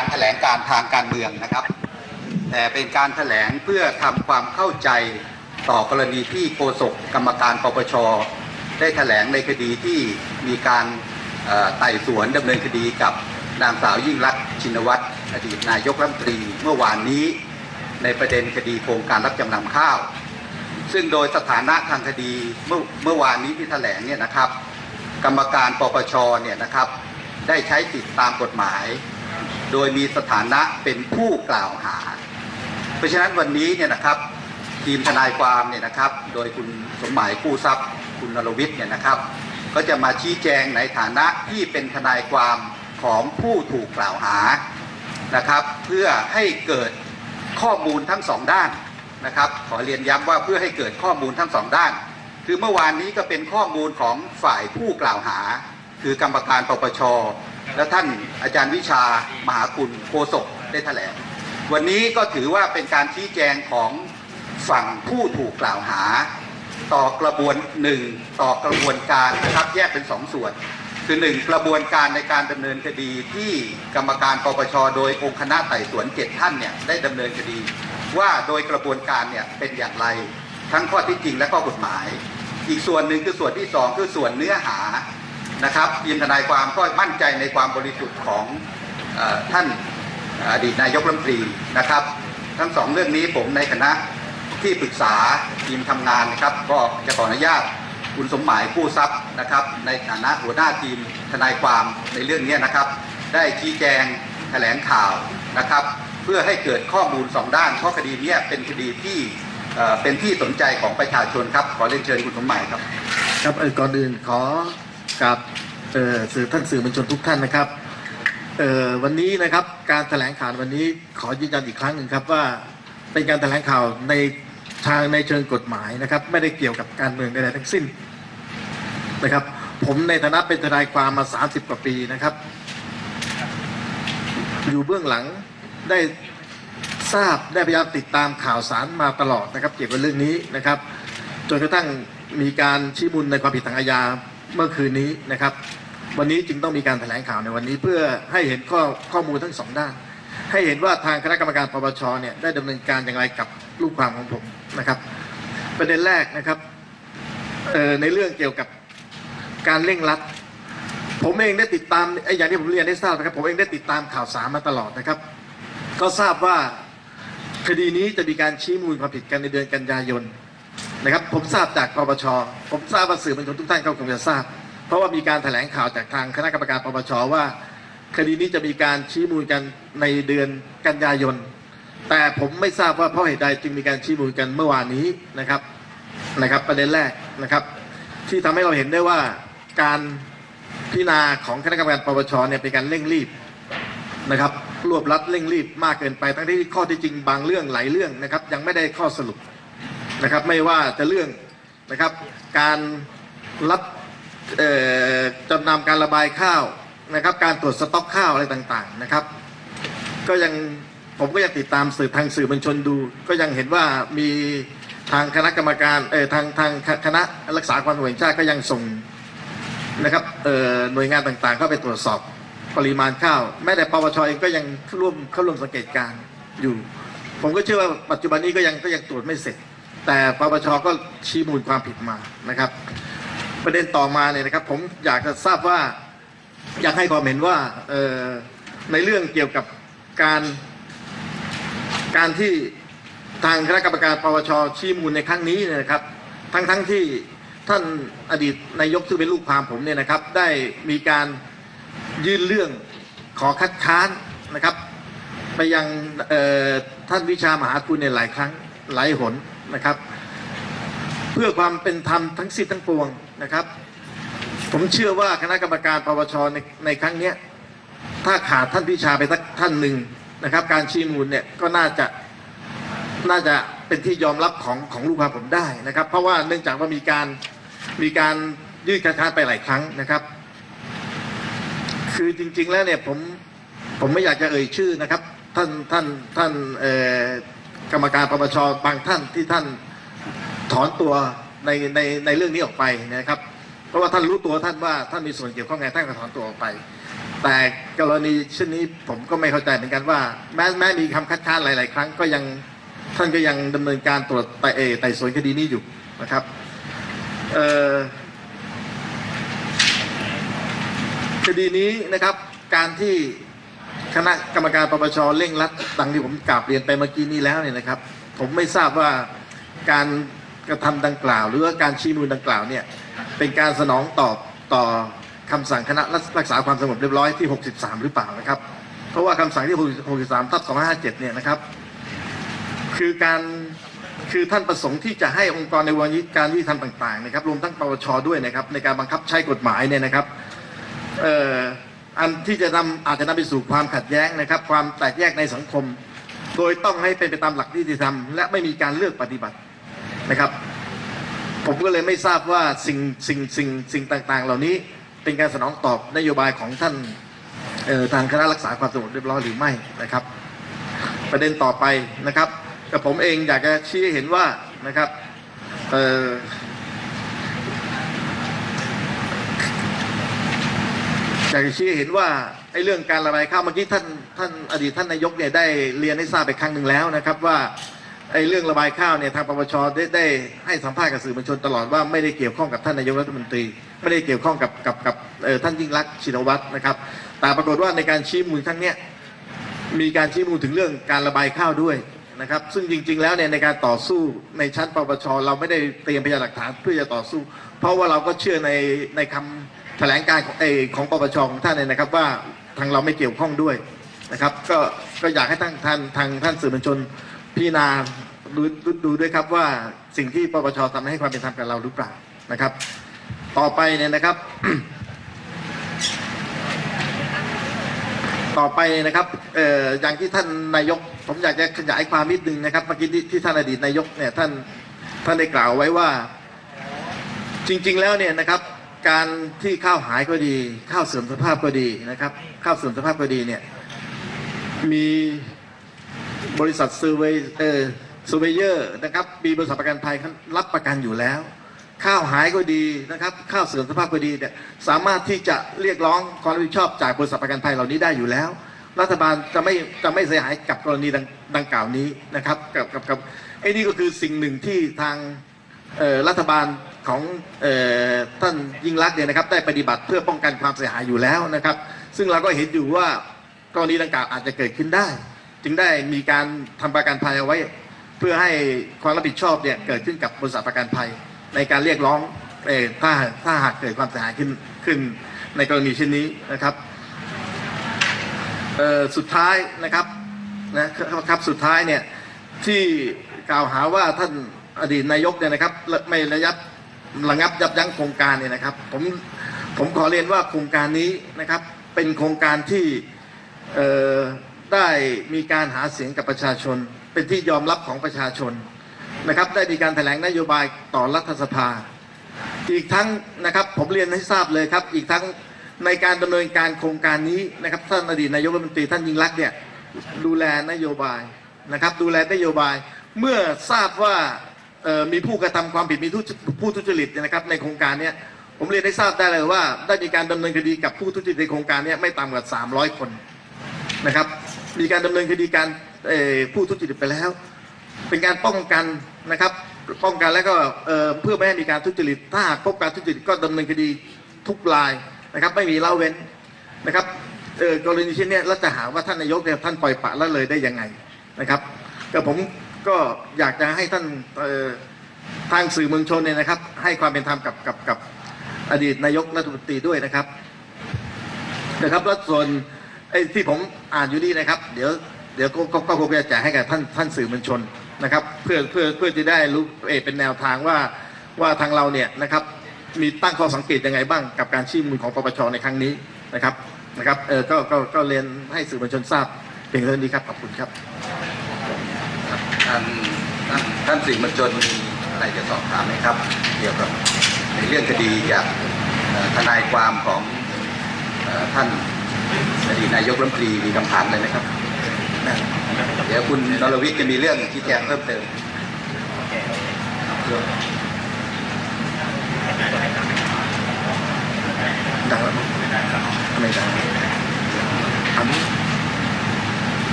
การแถลงการทางการเมืองนะครับ แต่เป็นการแถลงเพื่อทำความเข้าใจต่อกรณีที่โฆษกกรรมการปปชได้แถลงในคดีที่มีการไต่สวนดำเนินคดีกับนางสาวยิ่งรักษณ์ชินวัตรอดีตนายกรัฐมนตรีเมื่อวานนี้ ในประเด็นคดีโครงการรับจำนำข้าว ซึ่งโดยสถานะทางคดีเมื่อเมื่อวานนี้ที่แถลงเนี่ยนะครับ กรรมการปปชเนี่ยนะครับ ได้ใช้สิทธิตามกฎหมาย โดยมีสถานะเป็นผู้กล่าวหา เพราะฉะนั้นวันนี้เนี่ยนะครับทีมทนายความเนี่ยนะครับ โดยคุณสมหมายกู้ทรัพย์ คุณนรวิทย์เนี่ยนะครับ ก็จะมาชี้แจงในฐานะที่เป็นทนายความของผู้ถูกกล่าวหานะครับ เพื่อให้เกิดข้อมูลทั้งสองด้านนะครับ ขอเรียนย้ำว่าเพื่อให้เกิดข้อมูลทั้งสองด้าน คือเมื่อวานนี้ก็เป็นข้อมูลของฝ่ายผู้กล่าวหา คือกรรมการปปช และท่านอาจารย์วิชามหาคุณโฆษกได้แถลง วันนี้ก็ถือว่าเป็นการชี้แจงของฝั่งผู้ถูกกล่าวหา ต่อกระบวนหนึ่งต่อกระบวนการนะครับแยกเป็นสองส่วน คือหนึ่งกระบวนการในการดำเนินคดีที่กรรมการปปชโดยองค์คณะไต่สวนเจ็ดท่านเนี่ยได้ดำเนินคดี ว่าโดยกระบวนการเนี่ยเป็นอย่างไรทั้งข้อที่จริงและข้อกฎหมาย อีกส่วนหนึ่งคือส่วนที่สองคือส่วนเนื้อหา นะครับทีมทนายความก็มั่นใจในความบริสุทธิ์ของท่านอดีตนายกรัฐมนตรีนะครับ ทั้งสองเรื่องนี้ผมในคณะที่ปรึกษาทีมทำงานนะครับ ก็จะขออนุญาตคุณสมหมายผู้ทรัพย์นะครับ ในฐานะหัวหน้าทีมทนายความในเรื่องนี้นะครับ ได้ชี้แจงแถลงข่าวนะครับ เพื่อให้เกิดข้อมูลสองด้านเพราะคดีนี้เป็นคดีที่เป็นที่สนใจของประชาชนครับ ขอเรียนเชิญคุณสมหมายครับ ครับเออก่อนอื่นขอ กับเอ่อสื่อท่านสื่อมวลชนทุกท่านนะครับเอ่อวันนี้นะครับการแถลงข่าววันนี้ขอยืนยันอีกครั้งหนึ่งครับว่าเป็นการแถลงข่าวในทางในเชิงกฎหมายนะครับ ไม่ได้เกี่ยวกับการเมืองใดๆทั้งสิ้นนะครับ ผมในฐานะเป็นทนายความมา 30 กว่าปีนะครับ อยู่เบื้องหลังได้ทราบได้พยายามติดตามข่าวสารมาตลอดนะครับ เกี่ยวกับเรื่องนี้นะครับ จนกระทั่งมีการชี้มูลในความผิดทางอาญา เมื่อคืนนี้นะครับ วันนี้จึงต้องมีการแถลงข่าวในวันนี้เพื่อให้เห็นข้อข้อมูลทั้งสองด้าน ให้เห็นว่าทางคณะกรรมการปปชเนี่ยได้ดำเนินการอย่างไรกับลูกความของผมนะครับ ประเด็นแรกนะครับในเรื่องเกี่ยวกับการเร่งรัดผมเองได้ติดตามไอ้อย่างที่ผมเรียนได้ทราบนะครับ ผมเองได้ติดตามข่าวสารมาตลอดนะครับ ก็ทราบว่าคดีนี้จะมีการชี้มูลความผิดกันในเดือนกันยายน นะครับผมทราบจากปปชผมทราบว่าสื่อมวลชนทุกท่านก็คงจะทราบ เพราะว่ามีการแถลงข่าวจากทางคณะกรรมการปปชว่า คดีนี้จะมีการชี้มูลกันในเดือนกันยายน แต่ผมไม่ทราบว่าเพราะเหตุใดจึงมีการชี้มูลกันเมื่อวานนี้นะครับนะครับประเด็นแรกนะครับ ที่ทำให้เราเห็นได้ว่าการพิจารณาของคณะกรรมการปปชเนี่ยเป็นการเร่งรีบนะครับรวบรัดเร่งรีบมากเกินไป ทั้งที่ข้อที่จริงบางเรื่องหลายเรื่องนะครับ ยังไม่ได้ข้อสรุป นะครับไม่ว่าจะเรื่องนะครับการรับจำนำการระบายข้าวนะครับ การตรวจสต็อกข้าวอะไรต่างๆนะครับ ก็ยังผมก็ยังติดตามสื่อทางสื่อมวลชนดู ก็ยังเห็นว่ามีทางคณะกรรมการเอ่อทางทางคณะรักษาความสงบแห่งชาติก็ยังส่งนะครับเอ่อหน่วยงานต่างๆ เข้าไปตรวจสอบปริมาณข้าวแม้แต่ปปชเองก็ยังร่วมเข้าร่วมสังเกตการณ์อยู่ ผมก็เชื่อว่าปัจจุบันนี้ก็ยังก็ยังตรวจไม่เสร็จ แต่ปปชก็ชี้มูลความผิดมานะครับ ประเด็นต่อมาเนี่ยนะครับ ผมอยากจะทราบว่า อยากให้ความเห็นว่าในเรื่องเกี่ยวกับการการที่ทางคณะกรรมการปปชชี้มูลในครั้งนี้เนยนะครับ ทั้งทั้งที่ท่านอดีตนายกซึ่งเป็นลูกความผมเนี่ยนะครับ ได้มีการยื่นเรื่องขอคัดค้านนะครับ ไปยังท่านวิชามหาคุณในหลายครั้งหลายหน นะครับ เพื่อความเป็นธรรมทั้งสิ้นทั้งปวงนะครับ ผมเชื่อว่าคณะกรรมการปปชในในครั้งนี้ถ้าขาดท่านพิชาไปสักท่านหนึ่งนะครับ การชี้มูลเนี่ยก็น่าจะน่าจะเป็นที่ยอมรับของของลูกความผมได้นะครับ เพราะว่าเนื่องจากว่ามีการมีการยื่นคัดค้านไปหลายครั้งนะครับ คือจริง ๆ แล้วเนี่ยผมผมไม่อยากจะเอ่ยชื่อนะครับ ท่านท่านท่านเอ่อ กรรมการปปชบางท่านที่ท่านถอนตัวในในในเรื่องนี้ออกไปนะครับ เพราะว่าท่านรู้ตัวท่านว่าท่านมีส่วนเกี่ยวข้องไงท่านก็ถอนตัวออกไป แต่กรณีเช่นนี้ผมก็ไม่เข้าใจเหมือนกันว่า แม้แม้มีคำคัดค้านหลาย ๆ ครั้งก็ยังท่านก็ยังดำเนินการตรวจไต่เอ่อไต่สวนคดีนี้อยู่นะครับเอ่อคดีนี้นะครับการที่ คณะกรรมการปปชเร่งรัดดังที่ผมกราบเรียนไปเมื่อกี้นี้แล้วเนี่ยนะครับ ผมไม่ทราบว่าการกระทำดังกล่าว หรือว่าการชี้มูลดังกล่าวเนี่ยเป็นการสนองตอบต่อคำสั่งคณะรักษาความสงบเรียบร้อยที่ 63 หรือเปล่านะครับ เพราะว่าคำสั่งที่ 63ทับ257 เนี่ยนะครับ คือการคือท่านประสงค์ที่จะให้องค์กรในวงการยุติธรรมต่างๆนะครับรวมทั้งปปชด้วยนะครับในการบังคับใช้กฎหมายเนี่ยนะครับเอ่อ อันที่จะนำอาจจะนำไปสู่ความขัดแย้งนะครับ ความแตกแยกในสังคม โดยต้องให้เป็นไปตามหลักนิติธรรม และไม่มีการเลือกปฏิบัตินะครับ ผมก็เลยไม่ทราบว่าสิ่งสิ่งสิ่งสิ่งต่างๆ เหล่านี้เป็นการสนองตอบนโยบายของท่านออทางคณะรักษาความสงบเรียบร้อยหรือไม่นะครับ ประเด็นต่อไปนะครับกับผมเองอยากจะชี้เห็นว่านะครับเอยากจะชี้เห็นว่าไอ้เรื่องการระบายข้าวเมื่อกี้ท่านท่านอดีตท่านนายกเนี่ยได้เรียนให้ทราบไปครั้งหนึ่งแล้วนะครับว่าไอ้เรื่องระบายข้าวเนี่ยทางปปชได้ได้ให้สัมภาษณ์กับสื่อมวลชนตลอดว่าไม่ได้เกี่ยวข้องกับท่านนายกรัฐมนตรี ไม่ได้เกี่ยวข้องกับกับกับเออท่านยิ่งรักษณ์ชินวัตรนะครับ แต่ปรากฏว่าในการชี้มูลครั้งเนี้ยมีการชี้มูลถึงเรื่องการระบายข้าวด้วยนะครับซึ่งจริง ๆ แล้วเนี่ยในการต่อสู้ในชั้นปปชเราไม่ได้เตรียมพยานหลักฐานเพื่อจะต่อสู้ เพราะว่าเราก็เชื่อในในคำ แถลงการของเออของปปชของท่านเนี่ยนะครับ ว่าทางเราไม่เกี่ยวข้องด้วยนะครับ ก็ก็อยากให้ท่านท่านทางท่านสื่อมวลชนพิจารณาดูดูดูด้วยครับว่าสิ่งที่ปปชทำให้ความเป็นธรรมกับเราหรือเปล่านะครับ ต่อไปเนี่ยนะครับ ต่อไปนะครับเอ่ออย่างที่ท่านนายก ผมอยากจะขยายความนิดนึงนะครับเมื่อกี้ที่ที่ท่านอดีตนายกเนี่ยท่านท่านได้กล่าวไว้ว่า จริง ๆ แล้วเนี่ยนะครับ การที่ข้าวหายก็ดี ข้าวเสื่อมสภาพก็ดีนะครับ ข้าวเสื่อมสภาพก็ดีเนี่ยมีบริษัทซ u r เวเออซูเวเยอร์นะครับมีบริษัทประกันภัยรับประกันอยู่แล้ว ข้าวหายก็ดีนะครับ ข้าวเสื่อมสภาพก็ดีเนี่ยสามารถที่จะเรียกร้องความรับผิดชอบจากบริษัทประกันภัยเหล่านี้ได้อยู่แล้ว รัฐบาลจะไม่จะไม่เสียหายกับกรณีดังดังกล่าวนี้นะครับกับกับกับไอ้นี่ก็คือสิ่งหนึ่งที่ทางรัฐบาล ของออท่านยิ่งรักเนี่ยนะครับได้ปฏิบัติเพื่อป้องกันความเสียหายอยู่แล้วนะครับ ซึ่งเราก็เห็นอยู่ว่ากรณีดังกล่าวอาจจะเกิดขึ้นได้ จึงได้มีการทำประกันภัยเอาไว้ เพื่อให้ความรับผิดชอบเนี่ยเกิดขึ้นกับบริษัทประกันภัย ในการเรียกร้องอถ้าถ้าหากเกิดความเสียหายขึ้นขึ้นในกรณีเช่นนี้นะครับสุดท้ายนะครับนะครับสุดท้ายเนี่ยที่กล่าวหาว่าท่านอดีตนายกเนี่ยนะครับไม่ระยับ ระงับยับยั้งโครงการเนี่ยนะครับ ผมผมขอเรียนว่าโครงการนี้นะครับ เป็นโครงการที่ได้มีการหาเสียงกับประชาชน เป็นที่ยอมรับของประชาชนนะครับ ได้มีการแถลงนโยบายต่อรัฐสภา อีกทั้งนะครับผมเรียนให้ทราบเลยครับ อีกทั้งในการดำเนินการโครงการนี้นะครับท่านอดีตนายกรัฐมนตรีท่านยิ่งรักษ์เนี่ยดูแลนโยบายนะครับ ดูแลนโยบายเมื่อทราบว่า มีผู้กระทำความผิดมีผู้ทุจริตเนี่ยนะครับในโครงการนี้ผมเรียนให้ทราบได้เลยว่า ได้มีการดำเนินคดีกับผู้ทุจริตในโครงการนี้ไม่ต่ำกว่า 300 คนนะครับ มีการดำเนินคดีการผู้ทุจริตไปแล้ว เป็นการป้องกันนะครับป้องกันแล้วก็เเพื่อไม่ให้มีการทุจริตถ้าหากพบการทุจริตก็ดำเนินคดีทุกรายนะครับไม่มีเละเว้นนะครับกรณีเช่นนี้ยแล้วจะหาว่าท่านนายกเนี่ยท่านปล่อยปะละเลยได้ยังไงนะครับก็ผม ก็อยากจะให้ท่านทางสื่อมวลชนเนี่ยนะครับ ให้ความเป็นธรรมกับกับกับอดีตนายกรัฐมนตรีด้วยนะครับนะครับแล้วส่วนไอ้ที่ผมอ่านอยู่นี่นะครับ เดี๋ยวเดี๋ยวก็ก็คงจะแจกให้กับท่านท่านสื่อมวลชนนะครับ เพื่อเพื่อเพื่อจะได้รู้เอเป็นแนวทางว่าว่าทางเราเนี่ยนะครับ มีตั้งข้อสังเกตยังไงบ้างกับการชี้มูลของปปชในครั้งนี้นะครับนะครับเออก็ก็ก็เรียนให้สื่อมวลชนทราบเพียงเท่านี้ครับขอบคุณครับ ท่านท่านท่านสื่อมวลชนมีอะไรจะสอบถามไหมครับ เกี่ยวกับในเรื่องคดีจากเอ่อทนายความของเอ่อท่านอดีตนายกรัฐมนตรีมีคำถามอะไรไหมครับ เดี๋ยวคุณนรวิทย์จะมีเรื่องชี้แจงเพิ่มเติมดังแล้วมั้งทำไมดัง ครับ ครับ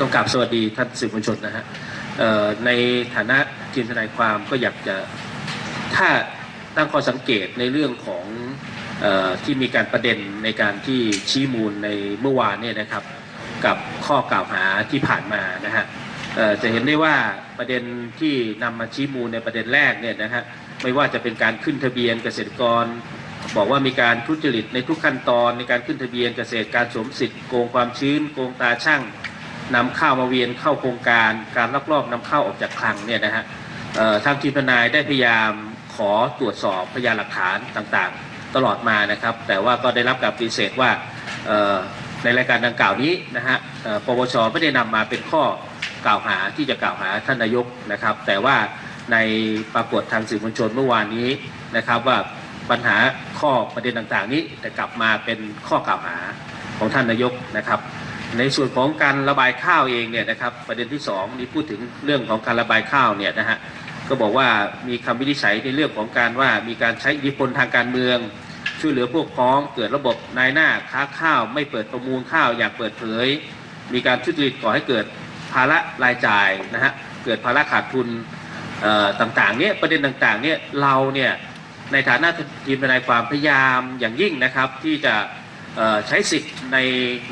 ต้องกราบสวัสดีท่านสื่อมวลชนนะฮะในฐานะทีมทนายความก็อยากจะถ้าตั้งข้อสังเกตในเรื่องของออที่มีการประเด็นในการที่ชี้มูลในเมื่อวานเนี่ยนะครับ กับข้อกล่าวหาที่ผ่านมานะฮะจะเห็นได้ว่าประเด็นที่นำมาชี้มูลในประเด็นแรกเนี่ยนะฮะไม่ว่าจะเป็นการขึ้นทะเบียนเกษตรกร บอกว่ามีการทุจริตในทุกขั้นตอนในการขึ้นทะเบียนเกษตรการสวมสิทธิ์โกงความชื้นโกงตาช่าง นำข้าวมาเวียนเข้าโครงการการลักลอบนำเข้าออกจากคลังเนี่ยนะฮะทางทีมทนายได้พยายามขอตรวจสอบพยานหลักฐานต่างๆ ตลอดมานะครับ แต่ว่าก็ได้รับการปฏิเสธว่าในรายการดังกล่าวนี้นะฮะปปชไม่ได้นำมาเป็นข้อกล่าวหาที่จะกล่าวหาท่านนายกนะครับ แต่ว่าในปรากฏทางสื่อมวลชนเมื่อวานนี้นะครับว่าปัญหาข้อประเด็นต่างๆ นี้แต่กลับมาเป็นข้อกล่าวหาของท่านนายกนะครับ ในส่วนของการระบายข้าวเองเนี่ยนะครับประเด็นที่สองนี่พูดถึงเรื่องของการระบายข้าวเนี่ยนะฮะก็บอกว่ามีคำวินิจฉัยในเรื่องของการว่ามีการใช้อิทธิพลทางการเมือง ช่วยเหลือพวกพ้องเกิดระบบนายหน้าค้าข้าวไม่เปิดประมูลข้าวอย่างเปิดเผย มีการทุจริตก่อให้เกิดภาระรายจ่ายนะฮะเกิดภาระขาดทุนต่างๆเนี่ยประเด็นต่างๆเนี่ยเราเนี่ยในฐานะทีมทนายความพยายามอย่างยิ่งนะครับที่จะ ใช้สิทธิ์ใน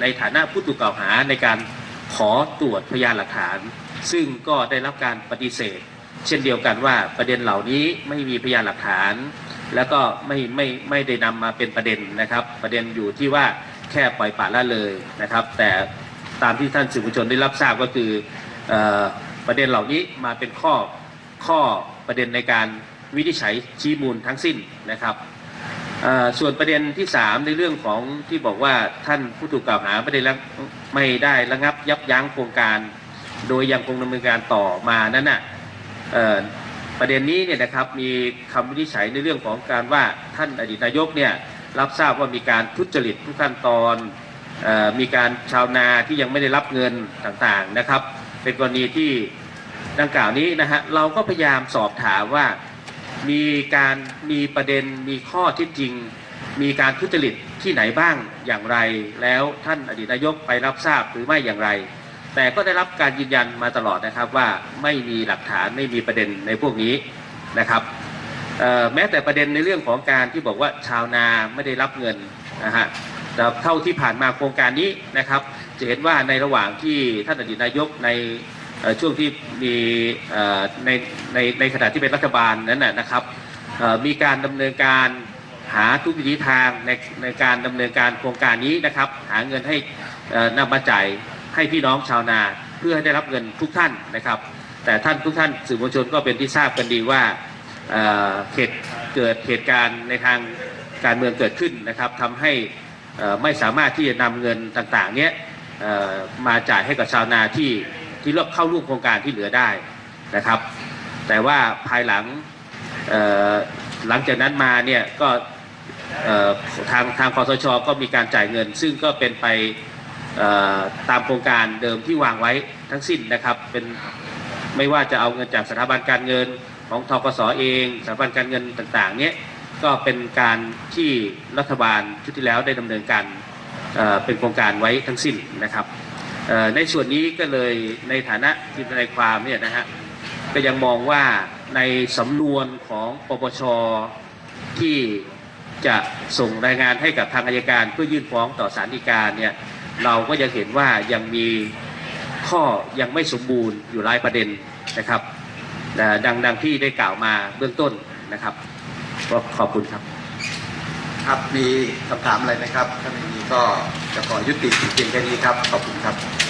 ในฐานะผู้ถูกกล่าวหาในการขอตรวจพยานหลักฐาน ซึ่งก็ได้รับการปฏิเสธ เช่นเดียวกันว่าประเด็นเหล่านี้ไม่มีพยานหลักฐาน แล้วก็ไม่ไม่ไม่ได้นำมาเป็นประเด็นนะครับ ประเด็นอยู่ที่ว่าแค่ปล่อยปละละเลยนะครับ แต่ตามที่ท่านสื่อมวลชนได้รับทราบก็คืออประเด็นเหล่านี้มาเป็นข้อข้อประเด็นในการวินิจฉัยชี้มูลทั้งสิ้นนะครับ ส่วนประเด็นที่3ในเรื่องของที่บอกว่าท่านผู้ถูกกล่าวหาไม่ได้ระไม่ได้ระงับยับยั้งโครงการ โดยยังคงดำเนินการต่อมานั้นน่ะเอ่อประเด็นนี้เนี่ยนะครับมีคำวินิจฉัยในเรื่องของการว่าท่านอดีตนายกเนี่ยรับทราบว่ามีการทุจริตทุกขั้นตอนออมีการชาวนาที่ยังไม่ได้รับเงินต่างๆนะครับ เป็นกรณีที่ดังกล่าวนี้นะฮะเราก็พยายามสอบถามว่า มีการมีประเด็นมีข้อที่จริง มีการทุจริตที่ไหนบ้างอย่างไร แล้วท่านอดีตนายกไปรับทราบหรือไม่อย่างไร แต่ก็ได้รับการยืนยันมาตลอดนะครับว่าไม่มีหลักฐานไม่มีประเด็นในพวกนี้นะครับแม้แต่ประเด็นในเรื่องของการที่บอกว่าชาวนาไม่ได้รับเงินนะฮะแต่เท่าที่ผ่านมาโครงการนี้นะครับ จะเห็นว่าในระหว่างที่ท่านอดีตนายกใน ช่วงที่มีในในในขณะที่เป็นรัฐบาลนั้นนะครับมีการดำเนินการหาทุกวิถีทางในในการดำเนินการโครงการนี้นะครับ หาเงินให้เอ่อนำมาจ่ายให้พี่น้องชาวนาเพื่อให้ได้รับเงินทุกท่านนะครับ แต่ท่านทุกท่านสื่อมวลชนก็เป็นที่ทราบกันดีว่าเเหตุเกิดเหตุการณ์ในทางการเมืองเกิดขึ้นนะครับทำให้ไม่สามารถที่จะนำเงินต่างๆเนี้ยมาจ่ายให้กับชาวนาที่ ที่เลือกเข้าร่วมโครงการที่เหลือได้นะครับ แต่ว่าภายหลังหลังจากนั้นมาเนี่ยก็ทางทางคอสชก็มีการจ่ายเงิน ซึ่งก็เป็นไปตามโครงการเดิมที่วางไว้ทั้งสิ้นนะครับเป็นไม่ว่าจะเอาเงินจากสถาบันการเงินของทกสเองสถาบันการเงินต่างๆเนี่ยก็เป็นการที่รัฐบาลชุดที่แล้วได้ดำเนินการเเป็นโครงการไว้ทั้งสิ้นนะครับ ในส่วนนี้ก็เลยในฐานะทีมทนายความเนี่ยนะฮะก็ยังมองว่าในสำนวนของปปชที่จะส่งรายงานให้กับทางอายการเพื่อยื่นฟ้องต่อศาลฎีกาเนี่ยเราก็ยังเห็นว่ายังมีข้อยังไม่สมบูรณ์อยู่หลายประเด็นนะครับดังดังที่ได้กล่าวมาเบื้องต้นนะครับก็ขอบคุณครับ ครับมีคำถามอะไรไหมครับถ้าไม่มี ก็จะขอยุติเพียงแค่นี้ครับ ขอบคุณครับ